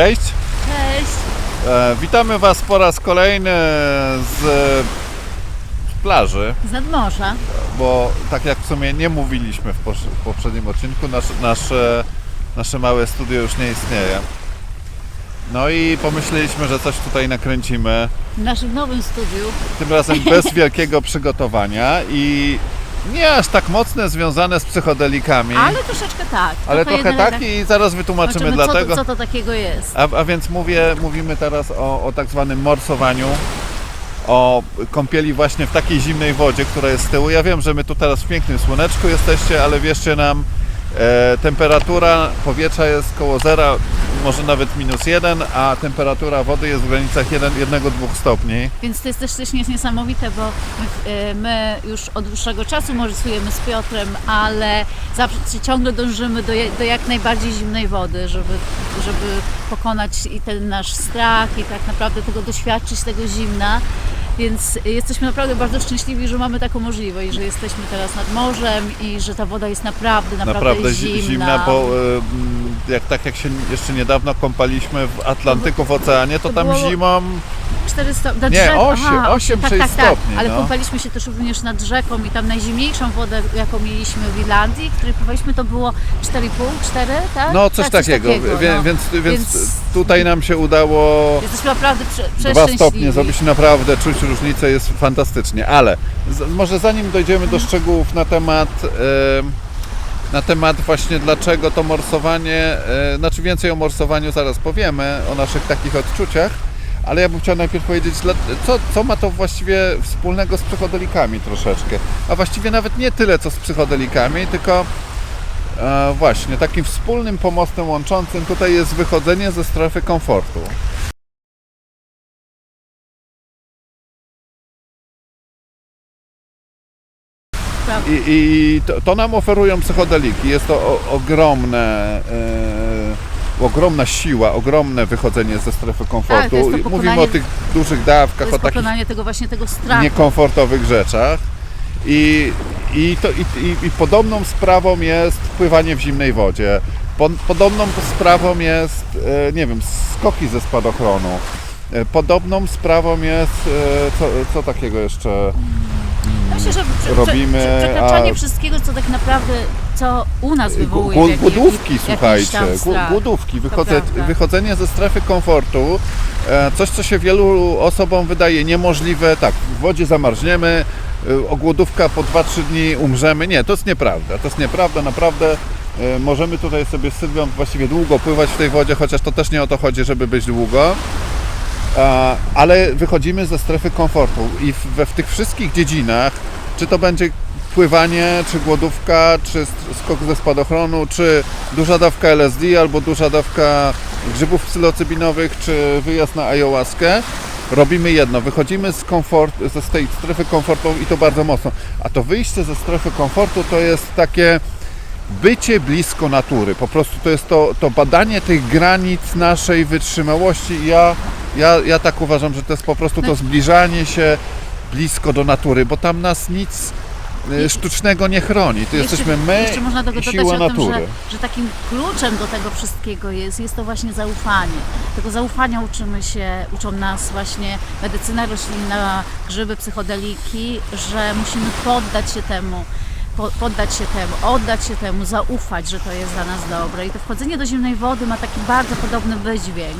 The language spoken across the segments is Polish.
Cześć! Cześć. E, witamy Was po raz kolejny z plaży, Z nadmorza. bo tak jak w sumie nie mówiliśmy w, posz- w poprzednim odcinku, nasz, nasze, nasze małe studio już nie istnieje. No i pomyśleliśmy, że coś tutaj nakręcimy, W naszym nowym studiu. tym razem bez wielkiego przygotowania i nie aż tak mocne związane z psychodelikami, Ale troszeczkę tak. ale trochę tak i zaraz wytłumaczymy Zobaczymy, co, dlatego. to, co to takiego jest. A, a więc mówię, mówimy teraz o, o tak zwanym morsowaniu, o kąpieli właśnie w takiej zimnej wodzie, która jest z tyłu. Ja wiem, że my tu teraz w pięknym słoneczku jesteście, ale wierzcie nam, e, temperatura powietrza jest koło zera, może nawet minus jeden, a temperatura wody jest w granicach 1-2 stopni. Więc to jest też coś niesamowite, bo my, e, my już od dłuższego czasu morsujemy z Piotrem, ale zawsze ciągle dążymy do, do jak najbardziej zimnej wody, żeby, żeby pokonać i ten nasz strach i tak naprawdę tego doświadczyć, tego zimna. Więc jesteśmy naprawdę bardzo szczęśliwi, że mamy taką możliwość, że jesteśmy teraz nad morzem i że ta woda jest naprawdę, naprawdę, Naprawdę zi- zimna. zimna, bo jak, tak jak się jeszcze niedawno kąpaliśmy w Atlantyku w oceanie, to to tam było- zimą 4 stopnie. Nie, osiem- osiem, tak, sześć tak, tak. stopni, Ale no. kąpaliśmy się też również nad rzeką i tam najzimniejszą wodę, jaką mieliśmy w Irlandii, której pływaliśmy, to było 4,5, 4, tak? No coś tak, takiego, takiego, Wie, no. więc, więc, Więc- tutaj nam się udało Jesteśmy naprawdę prze, dwa przeszczęśliwi. stopnie zrobić, naprawdę czuć różnicę, jest fantastycznie, ale z, może zanim dojdziemy do szczegółów na temat na temat właśnie dlaczego to morsowanie, e, znaczy więcej o morsowaniu zaraz powiemy, o naszych takich odczuciach, ale ja bym chciał najpierw powiedzieć, co, co ma to właściwie wspólnego z psychodelikami troszeczkę, a właściwie nawet nie tyle co z psychodelikami, tylko E, właśnie, takim wspólnym pomostem łączącym tutaj jest wychodzenie ze strefy komfortu. I, i to, to nam oferują psychodeliki. Jest to o, ogromne, e, ogromna siła, ogromne wychodzenie ze strefy komfortu. Tak, to jest to I Mówimy pokonanie- o tych dużych To dawkach, o jest takich pokonanie tego właśnie tego strachu. niekomfortowych rzeczach. I, i, to, i, i, I podobną sprawą jest pływanie w zimnej wodzie. Po, podobną sprawą jest, e, nie wiem, skoki ze spadochronu. E, Podobną sprawą jest, e, co, co takiego jeszcze? Myślę, że prze, robimy, prze, przekraczanie a- wszystkiego, co tak naprawdę, co u nas wywołuje jaki- Głodówki, słuchajcie, głodówki, wychodzę, wychodzenie ze strefy komfortu, e, coś co się wielu osobom wydaje niemożliwe, tak, w wodzie zamarzniemy, e, o głodówka po 2-3 dni umrzemy, nie, to jest nieprawda, to jest nieprawda, naprawdę e, możemy tutaj sobie z Sylwią właściwie długo pływać w tej wodzie, chociaż to też nie o to chodzi, żeby być długo, ale wychodzimy ze strefy komfortu i we, w tych wszystkich dziedzinach, czy to będzie pływanie, czy głodówka, czy sk- skok ze spadochronu, czy duża dawka LSD, albo duża dawka grzybów psylocybinowych, czy wyjazd na ayahuaskę, robimy jedno, wychodzimy z, komfort, z tej strefy komfortu i to bardzo mocno. A to wyjście ze strefy komfortu to jest takie bycie blisko natury. Po prostu to jest to, to badanie tych granic naszej wytrzymałości. Ja, ja, ja tak uważam, że to jest po prostu to zbliżanie się blisko do natury, bo tam nas nic e, sztucznego nie chroni. Tu jesteśmy my Jeszcze można tego i dodać siła o tym, natury. że, że takim kluczem do tego wszystkiego jest, jest to właśnie zaufanie. Tego zaufania uczymy się, uczą nas właśnie medycyna roślinna, grzyby, psychodeliki, że musimy poddać się temu, po- poddać się temu, oddać się temu, zaufać, że to jest dla nas dobre. I to wchodzenie do zimnej wody ma taki bardzo podobny wydźwięk.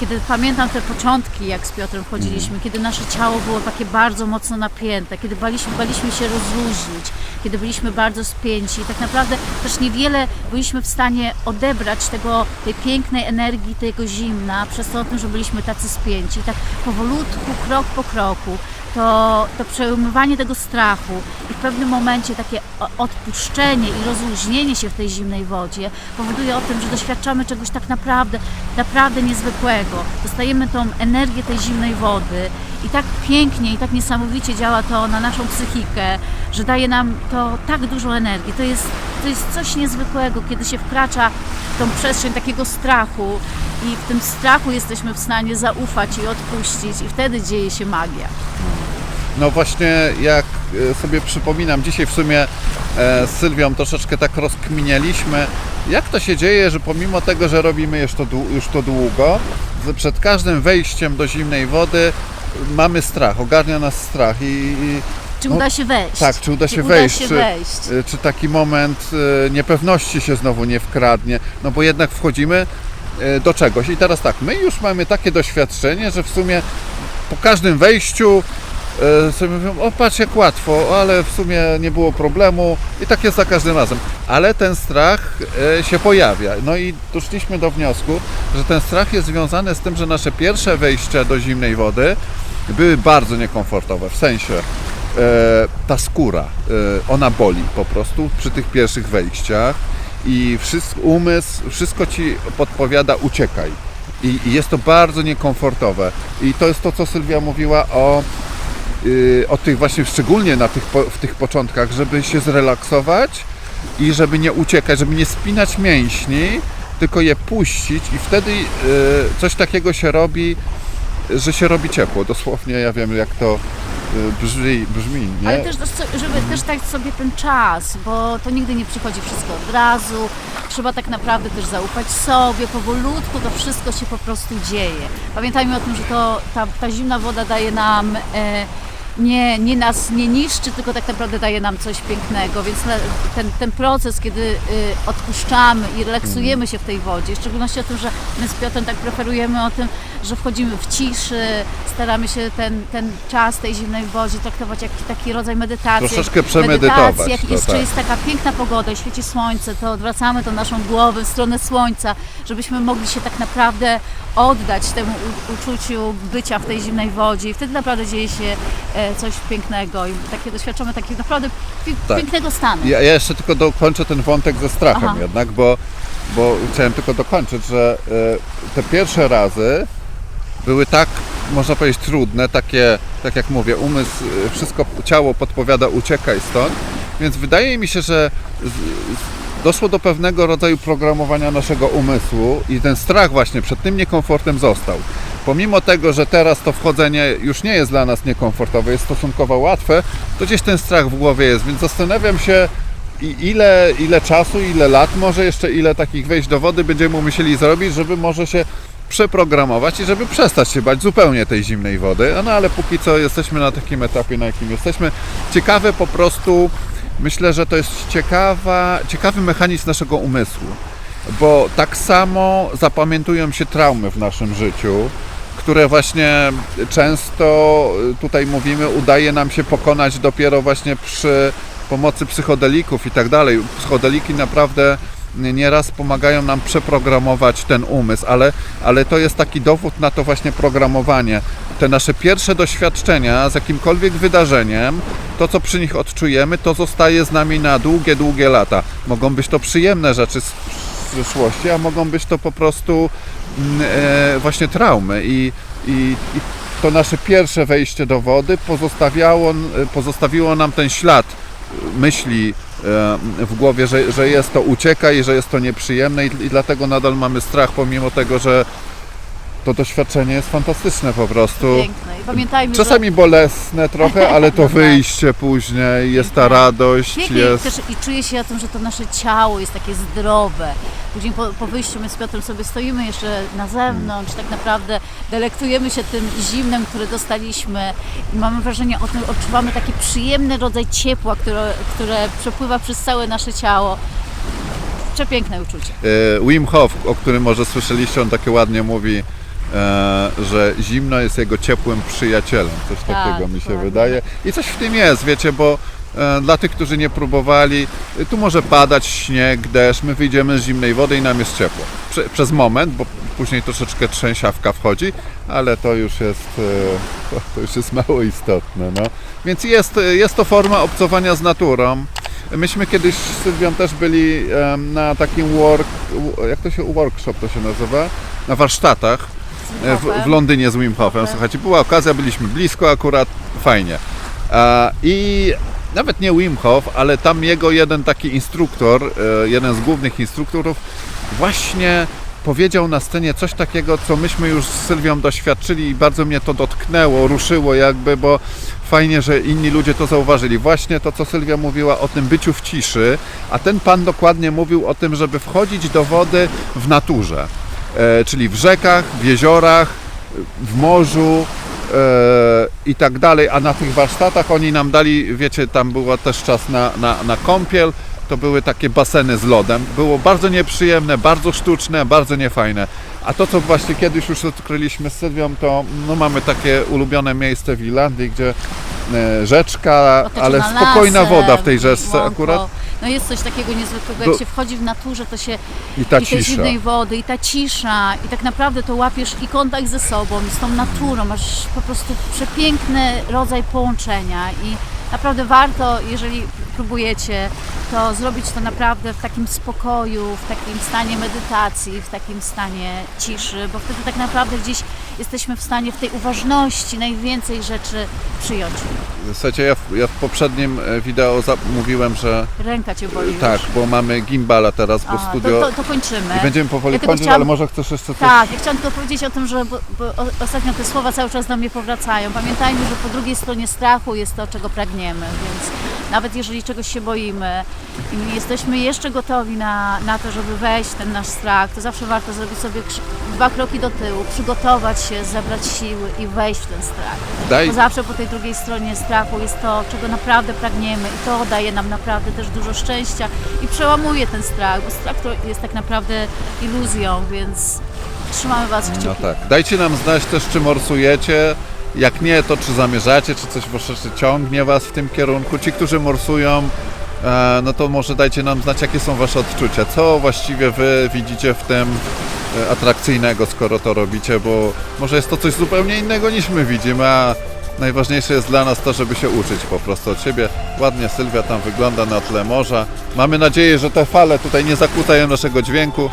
Kiedy pamiętam te początki, jak z Piotrem wchodziliśmy, Mhm. kiedy nasze ciało było takie bardzo mocno napięte, kiedy baliśmy, baliśmy się rozluźnić, kiedy byliśmy bardzo spięci. Tak naprawdę też niewiele byliśmy w stanie odebrać tego, tej pięknej energii, tego zimna, przez to o tym, że byliśmy tacy spięci. Tak powolutku, krok po kroku, to, to przełamywanie tego strachu i w pewnym momencie takie odpuszczenie i rozluźnienie się w tej zimnej wodzie powoduje o tym, że doświadczamy czegoś tak naprawdę, naprawdę niezwykłego. Dostajemy tą energię tej zimnej wody i tak pięknie i tak niesamowicie działa to na naszą psychikę, że daje nam to tak dużo energii. To jest, to jest coś niezwykłego, kiedy się wkracza w tą przestrzeń takiego strachu i w tym strachu jesteśmy w stanie zaufać i odpuścić i wtedy dzieje się magia. No właśnie, jak e, sobie przypominam, dzisiaj w sumie e, z Sylwią troszeczkę tak rozkminialiśmy, jak to się dzieje, że pomimo tego, że robimy już to, już to długo, przed każdym wejściem do zimnej wody mamy strach, ogarnia nas strach i, i Czy uda się wejść? tak, czy uda Czy się uda wejść, się czy, wejść? y, czy taki moment niepewności się znowu nie wkradnie, no bo jednak wchodzimy do czegoś. I teraz tak, my już mamy takie doświadczenie, że w sumie po każdym wejściu y, sobie mówią, o patrz jak łatwo, ale w sumie nie było problemu i tak jest za każdym razem. Ale ten strach y, się pojawia. No i doszliśmy do wniosku, że ten strach jest związany z tym, że nasze pierwsze wejścia do zimnej wody były bardzo niekomfortowe. W sensie e, ta skóra, e, ona boli po prostu przy tych pierwszych wejściach i wszystko, umysł, wszystko ci podpowiada uciekaj. I, I jest to bardzo niekomfortowe. I to jest to, co Sylwia mówiła o, y, o tych właśnie, szczególnie na tych, po- w tych początkach, żeby się zrelaksować i żeby nie uciekać, żeby nie spinać mięśni, tylko je puścić i wtedy y, coś takiego się robi, że się robi ciepło. Dosłownie ja wiem, jak to brzmi, brzmi nie? Ale też, żeby też dać sobie ten czas, bo to nigdy nie przychodzi wszystko od razu. Trzeba tak naprawdę też zaufać sobie, powolutku to wszystko się po prostu dzieje. Pamiętajmy o tym, że to, ta, ta zimna woda daje nam, e, nie, nie nas nie niszczy, tylko tak naprawdę daje nam coś pięknego, więc ten, ten proces, kiedy y, odpuszczamy i relaksujemy się w tej wodzie, w szczególności o tym, że my z Piotrem tak preferujemy o tym, że wchodzimy w ciszy, staramy się ten, ten czas tej zimnej wodzie traktować jak taki rodzaj medytacji. Troszeczkę przemedytować Medytacji, jak to, jeszcze tak. jest taka piękna pogoda i świeci słońce, to odwracamy tą naszą głowę w stronę słońca, żebyśmy mogli się tak naprawdę oddać temu uczuciu bycia w tej zimnej wodzie i wtedy naprawdę dzieje się e, coś pięknego i takie doświadczamy takiego naprawdę Tak. pięknego stanu. Ja, ja jeszcze tylko dokończę ten wątek ze strachem Aha. jednak, bo, bo chciałem tylko dokończyć, że e, te pierwsze razy były tak, można powiedzieć, trudne, takie, tak jak mówię, umysł, e, wszystko, ciało podpowiada uciekaj stąd, więc wydaje mi się, że z, z, doszło do pewnego rodzaju programowania naszego umysłu i ten strach właśnie przed tym niekomfortem został. Pomimo tego, że teraz to wchodzenie już nie jest dla nas niekomfortowe, jest stosunkowo łatwe, to gdzieś ten strach w głowie jest, więc zastanawiam się, ile, ile czasu, ile lat, może jeszcze ile takich wejść do wody będziemy musieli zrobić, żeby może się przeprogramować i żeby przestać się bać zupełnie tej zimnej wody. No ale póki co jesteśmy na takim etapie, na jakim jesteśmy. Ciekawe po prostu, myślę, że to jest ciekawa, ciekawy mechanizm naszego umysłu, bo tak samo zapamiętują się traumy w naszym życiu, które właśnie często y, tutaj mówimy, udaje nam się pokonać dopiero właśnie przy pomocy psychodelików i tak dalej. Psychodeliki naprawdę nieraz pomagają nam przeprogramować ten umysł, ale, ale to jest taki dowód na to właśnie programowanie. Te nasze pierwsze doświadczenia z jakimkolwiek wydarzeniem, to co przy nich odczujemy, to zostaje z nami na długie, długie lata. Mogą być to przyjemne rzeczy z przyszłości, a mogą być to po prostu mm, e, właśnie traumy i, i, i to nasze pierwsze wejście do wody pozostawiało, pozostawiło nam ten ślad myśli e, w głowie, że, że jest to ucieka i że jest to nieprzyjemne i, i dlatego nadal mamy strach, pomimo tego, że to doświadczenie jest fantastyczne po prostu. Piękne. I pamiętajmy, Czasami bolesne trochę, ale to tak. wyjście później, jest ta radość, że pięknie jest... też i czuję się o tym, że to nasze ciało jest takie zdrowe. Później po, po wyjściu my z Piotrem sobie stoimy jeszcze na zewnątrz, tak naprawdę delektujemy się tym zimnem, które dostaliśmy i mamy wrażenie, o tym odczuwamy taki przyjemny rodzaj ciepła, które, które przepływa przez całe nasze ciało. Przepiękne uczucie. E, Wim Hof, o którym może słyszeliście, on takie ładnie mówi, że zimno jest jego ciepłym przyjacielem. Coś Tak, takiego mi się dokładnie. wydaje. I coś w tym jest, wiecie, bo e, dla tych, którzy nie próbowali, e, tu może padać śnieg, deszcz, my wyjdziemy z zimnej wody i nam jest ciepło. Prze, przez moment, bo później troszeczkę trzęsiawka wchodzi, ale to już jest, e, to, już jest mało istotne. No. Więc jest, jest to forma obcowania z naturą. Myśmy kiedyś z Sylwią też byli na takim work, jak to się, workshop to się nazywa, na warsztatach e, w, w Londynie z Wim Hofem. Słuchajcie, była okazja, byliśmy blisko akurat, fajnie. A, I nawet nie Wim Hof, ale tam jego jeden taki instruktor, e, jeden z głównych instruktorów właśnie powiedział na scenie coś takiego, co myśmy już z Sylwią doświadczyli i bardzo mnie to dotknęło, ruszyło jakby, bo fajnie, że inni ludzie to zauważyli. Właśnie to, co Sylwia mówiła o tym byciu w ciszy, a ten pan dokładnie mówił o tym, żeby wchodzić do wody w naturze, e, czyli w rzekach, w jeziorach, w morzu e, i tak dalej, a na tych warsztatach oni nam dali, wiecie, tam był też czas na, na, na kąpiel, to były takie baseny z lodem. Było bardzo nieprzyjemne, bardzo sztuczne, bardzo niefajne. A to, co właśnie kiedyś już odkryliśmy z Sylwią, to no, mamy takie ulubione miejsce w Irlandii, gdzie e, rzeczka, Otoczona ale spokojna lasem, woda w tej rzeczce łąką. akurat No jest coś takiego niezwykłego, Do- jak się wchodzi w naturze, to się i ta i tej cisza. zimnej wody, i ta cisza, i tak naprawdę to łapiesz i kontakt ze sobą, i z tą naturą, masz po prostu przepiękny rodzaj połączenia i naprawdę warto, jeżeli próbujecie, to zrobić to naprawdę w takim spokoju, w takim stanie medytacji, w takim stanie ciszy, bo wtedy tak naprawdę gdzieś jesteśmy w stanie w tej uważności najwięcej rzeczy przyjąć. Słuchajcie, ja w, ja w poprzednim e, wideo mówiłem, że Ręka cię boli już. tak, bo mamy gimbala teraz, bo A, studio to, to, to kończymy. i będziemy powoli Ja kończyć, chciałam- ale może chcesz jeszcze coś Tak, ja chciałam tylko powiedzieć o tym, że bo, bo ostatnio te słowa cały czas do mnie powracają. Pamiętajmy, że po drugiej stronie strachu jest to, czego pragniemy, więc nawet jeżeli czegoś się boimy i nie jesteśmy jeszcze gotowi na, na to, żeby wejść w ten nasz strach, to zawsze warto zrobić sobie dwa kroki do tyłu, przygotować się, zebrać siły i wejść w ten strach. Daj, Bo zawsze po tej drugiej stronie strachu jest to, czego naprawdę pragniemy i to daje nam naprawdę też dużo szczęścia i przełamuje ten strach, bo strach to jest tak naprawdę iluzją, więc trzymamy Was kciuki. No tak. Dajcie nam znać też, czy morsujecie. Jak nie, to czy zamierzacie, czy coś wasze czy ciągnie was w tym kierunku. Ci, którzy morsują, e, no to może dajcie nam znać, jakie są wasze odczucia. Co właściwie wy widzicie w tym e, atrakcyjnego, skoro to robicie, bo może jest to coś zupełnie innego niż my widzimy, a najważniejsze jest dla nas to, żeby się uczyć po prostu od siebie. Ładnie Sylwia tam wygląda na tle morza. Mamy nadzieję, że te fale tutaj nie zakłócają naszego dźwięku.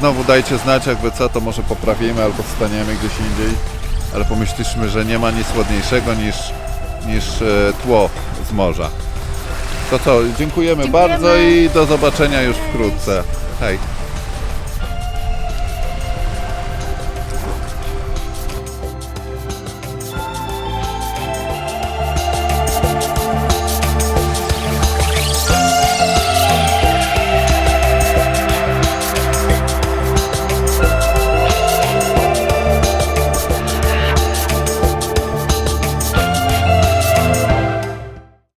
Znowu dajcie znać, jakby co, to może poprawimy albo staniemy gdzieś indziej. Ale pomyśleliśmy, że nie ma nic ładniejszego niż, niż e, tło z morza. To co, dziękujemy, Dziękujemy. bardzo i do zobaczenia już wkrótce. Hej.